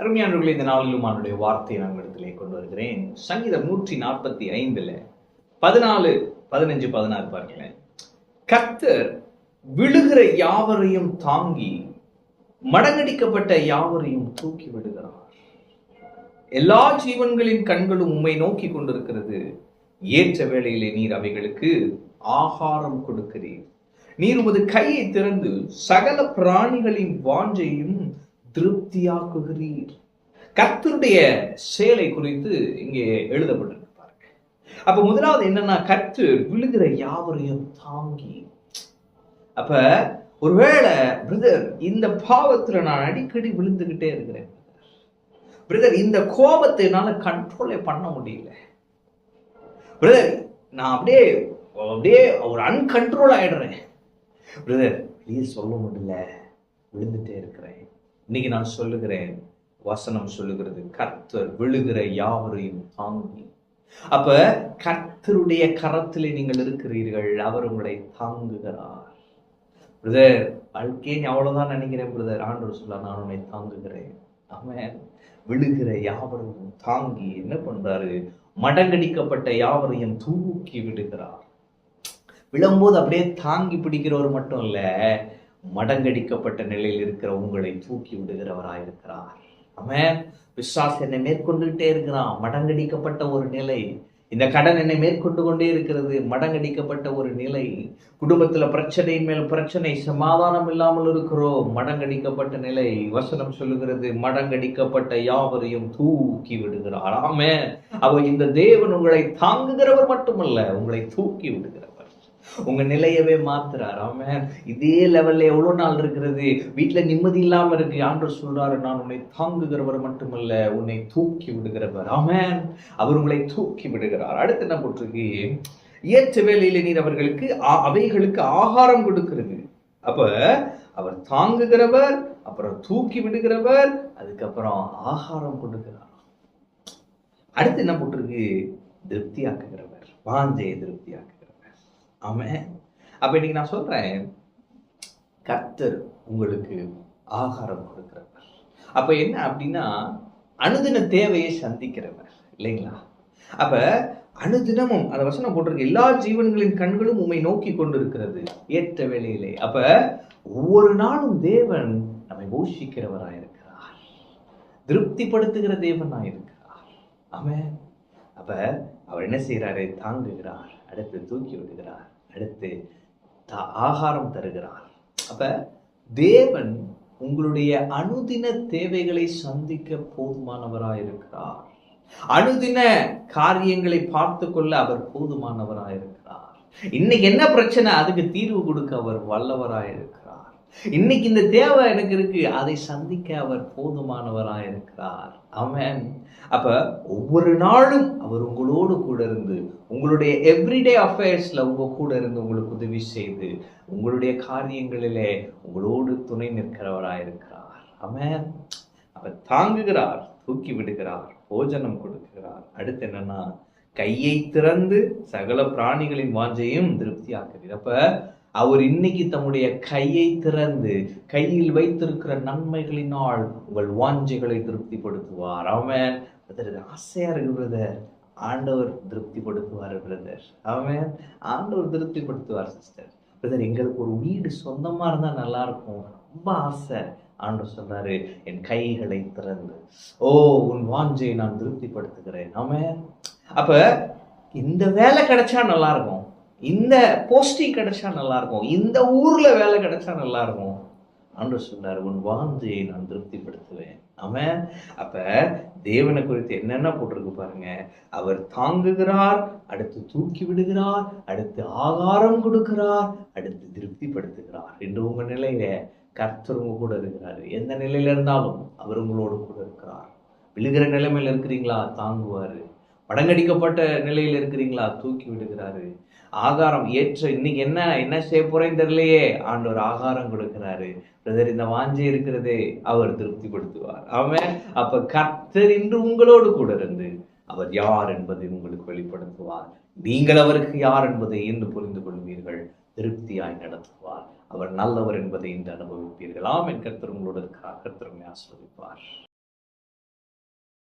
அருமையானவர்களை இந்த நாளிலும் அவனுடைய வார்த்தையை நான் இடத்திலே கொண்டு வருகிறேன். சங்கீதம் நூற்றி நாற்பத்தி ஐந்துல பதினாலு பதினஞ்சு பதினாறு பாருங்களேன். கர்த்தர் விழுகிற யாவரையும் தாங்கி மடங்கடிக்கப்பட்ட யாவரையும் தூக்கி விடுகிறார். எல்லா ஜீவன்களின் கண்களும் உண்மை நோக்கி கொண்டிருக்கிறது. ஏற்ற வேளையிலே நீர் அவைகளுக்கு ஆகாரம் கொடுக்கிறீர். நீர் உமது கையை திறந்து சகல பிராணிகளின் வாஞ்சையும் திருப்தியாக்குகிறீர். கர்த்தருடைய செயலை குறித்து இங்கே எழுதப்பட்டிருக்கு பாருங்க. அப்ப முதலாவது என்னன்னா கர்த்தர் விழுகிற யாவரையும் தாங்கி. அப்ப ஒருவேளை பிரதர் இந்த பாவத்துல நான் அடிக்கடி விழுந்துகிட்டே இருக்கிறேன் பிரதர் இந்த கோபத்தை என்னால கண்ட்ரோலே பண்ண முடியல. பிரதர் நான் அப்படியே அப்படியே ஒரு அன்கண்ட்ரோல் ஆயிடுறேன். பிரதர் ப்ளீஸ் சொல்ல முடியல. விழுந்துட்டே இருக்கிறேன். இன்னைக்கு நான் சொல்லுகிறேன் வசனம் சொல்லுகிறது கர்த்தர் விழுகிற யாவரையும் தாங்கி. அப்ப கர்த்தருடைய கரத்திலே நீங்கள் இருக்கிறீர்கள் அவர் உங்களை தாங்குகிறார். பிரதர் வாழ்க்கையை அவ்வளவுதான் நினைக்கிறேன் பிரதர் ஆண்டவர் சொல்ல நான் உன்னை தாங்குகிறேன். அவன் விழுகிற யாவரையும் தாங்கி என்ன பண்றாரு? மடங்கடிக்கப்பட்ட யாவரையும் தூக்கி விடுகிறார். விழும்போது அப்படியே தாங்கி பிடிக்கிறவர் மட்டும் இல்ல மடங்கடிக்கப்பட்ட நிலையில் இருக்கிற உங்களை தூக்கி விடுகிறவராயிருக்கிறார் அவன் விசுவாசம் என்னை மேற்கொண்டுகிட்டே இருக்கிறான். மடங்கடிக்கப்பட்ட ஒரு நிலை. இந்த கடன் என்னை மேற்கொண்டு கொண்டே இருக்கிறது. மடங்கடிக்கப்பட்ட ஒரு நிலை. குடும்பத்துல பிரச்சனையின் மேல் பிரச்சனை சமாதானம் இல்லாமல் இருக்கிறோம். மடங்கடிக்கப்பட்ட நிலை. வசனம் சொல்லுகிறது மடங்கடிக்கப்பட்ட யாவரையும் தூக்கி விடுகிறார். ஆமே அவ இந்த தேவன் உங்களை தாங்குகிறவர் மட்டுமல்ல உங்களை தூக்கி விடுகிறவர். உங்க நிலையவே மாத்துறாரு. அவன் இதே லெவல்ல எவ்வளவு நாள் இருக்கிறது? வீட்டுல நிம்மதி இல்லாம இருக்கு. ஆண்டு சொல்றாரு நான் உன்னை தாங்குகிறவர் மட்டுமல்ல உன்னை தூக்கி விடுகிறவர். அவன் அவர் உங்களை தூக்கி விடுகிறார். அடுத்து என்ன போட்டிருக்கு? ஏற்ற வேலையில நீர் அவர்களுக்கு அவைகளுக்கு ஆகாரம் கொடுக்கிறது. அப்ப அவர் தாங்குகிறவர் அப்புறம் தூக்கி விடுகிறவர் அதுக்கப்புறம் ஆகாரம் கொடுக்கிறார். அடுத்து என்ன போட்டிருக்கு? திருப்தியாக்குகிறவர். வாஞ்சையை திருப்தியாக்கு ஆமாம் அப்போ இன்னைக்கு நான் சொல்கிறேன் கர்த்தர் உங்களுக்கு ஆகாரம் கொடுக்குறவர். அப்போ என்ன அப்படின்னா அனுதின தேவையை சந்திக்கிறவர். இல்லைங்களா? அப்போ அனுதினமும் அந்த வசனம் போட்டிருக்கு எல்லா ஜீவன்களின் கண்களும் உம்மை நோக்கி கொண்டிருக்கிறது ஏற்ற வேலையிலே அப்ப ஒவ்வொரு நாளும் தேவன் நம்மை போஷிக்கிறவராயிருக்கிறார். திருப்திப்படுத்துகிற தேவனாயிருக்கிறார். ஆமாம் அப்ப அவர் என்ன செய்கிறாரு தாங்குகிறார் அடுத்து தூக்கி விடுகிறார். அடுத்து த- ஆகாரம் தருகிறார். அப்போ தேவன் உங்களுடைய அனுதின தேவைகளை சந்திக்க போதுமானவராக இருக்கிறார் அனுதின காரியங்களை பார்த்து கொள்ள அவர் போதுமானவராயிருக்கிறார். இன்னைக்கு என்ன பிரச்சனை? அதுக்கு தீர்வு கொடுக்க அவர் வல்லவராயிருக்கிறார். இன்னைக்கு இந்த தேவை எனக்கு இருக்கு. அதை சந்திக்க அவர் போதுமானவராயிருக்கிறார் அவன் அப்ப ஒவ்வொரு நாளும் அவர் உங்களோடு கூட இருந்து உங்களுடைய எவ்ரிடே அஃபேர்ஸ்ல உங்க கூட இருந்து உங்களுக்கு உதவி செய்து உங்களுடைய காரியங்களிலே உங்களோடு துணை நிற்கிறவராயிருக்கிறார் அவன் அவர் தாங்குகிறார் தூக்கி விடுகிறார் போஜனம் கொடுக்கிறார். அடுத்து என்னன்னா கையை திறந்து சகல பிராணிகளின் வாஞ்சையும் திருப்தியாக்குகிறார் அப்ப அவர் இன்னைக்கு தம்முடைய கையை திறந்து கையில் வைத்திருக்கிற நன்மைகளினால் உங்கள் வாஞ்சைகளை திருப்திப்படுத்துவார். அவன் பிரதர் ஆசையா இருக்கு பிரதர் ஆண்டவர் திருப்திப்படுத்துவார் பிரதர் அவன் ஆண்டவர் திருப்திப்படுத்துவார் சிஸ்டர் பிரதர் எங்களுக்கு ஒரு வீடு சொந்தமா இருந்தா நல்லா இருக்கும் ரொம்ப ஆசை. ஆண்டவர் சொல்றாரு என் கைகளை திறந்து ஓ உன் வாஞ்சையை நான் திருப்திப்படுத்துகிறேன். அவன் அப்ப இந்த வேலை கிடைச்சா நல்லா இருக்கும் இந்த போஸ்டிங் கிடைச்சா நல்லா இருக்கும் இந்த ஊர்ல வேலை கிடைச்சா நல்லா இருக்கும் அன்று சொன்னார் உன் வாஞ்சையை நான் திருப்திப்படுத்துவேன். அவன் அப்ப தேவனை குறித்து என்னென்ன போட்டிருக்கு பாருங்க. அவர் தாங்குகிறார் அடுத்து தூக்கி விடுகிறார் அடுத்து ஆகாரம் கொடுக்கிறார் அடுத்து திருப்திப்படுத்துகிறார். என்று உங்க நிலையில கர்த்தர் உங்க கூட இருக்கிறாரு. எந்த நிலையில இருந்தாலும் அவர் உங்களோடு கூட இருக்கிறார். விழுகிற நிலைமையில இருக்கிறீங்களா? தாங்குவாரு. மடங்கடிக்கப்பட்ட நிலையில இருக்கிறீங்களா? தூக்கி விடுகிறாரு. ஆகாரம் ஏற்ற இன்னைக்கு என்ன என்ன செய்ய போறேன்னு தெரியலையே. ஆண்டவர் ஆகாரம் கொடுக்கிறாரு. பிரதர் இந்த வாஞ்சி இருக்கிறதே அவர் திருப்திப்படுத்துவார் அவன் அப்ப கர்த்தர் இன்று உங்களோடு கூட இருந்து அவர் யார் என்பதை உங்களுக்கு வெளிப்படுத்துவார். நீங்கள் அவருக்கு யார் என்பதை இன்று புரிந்து கொள்வீர்கள். திருப்தியாய் நடத்துவார். அவர் நல்லவர் என்பதை இன்று அனுபவிப்பீர்கள். ஆமென். கர்த்தர் உங்களோடு இருக்கிறார் கர்த்தர் உங்களை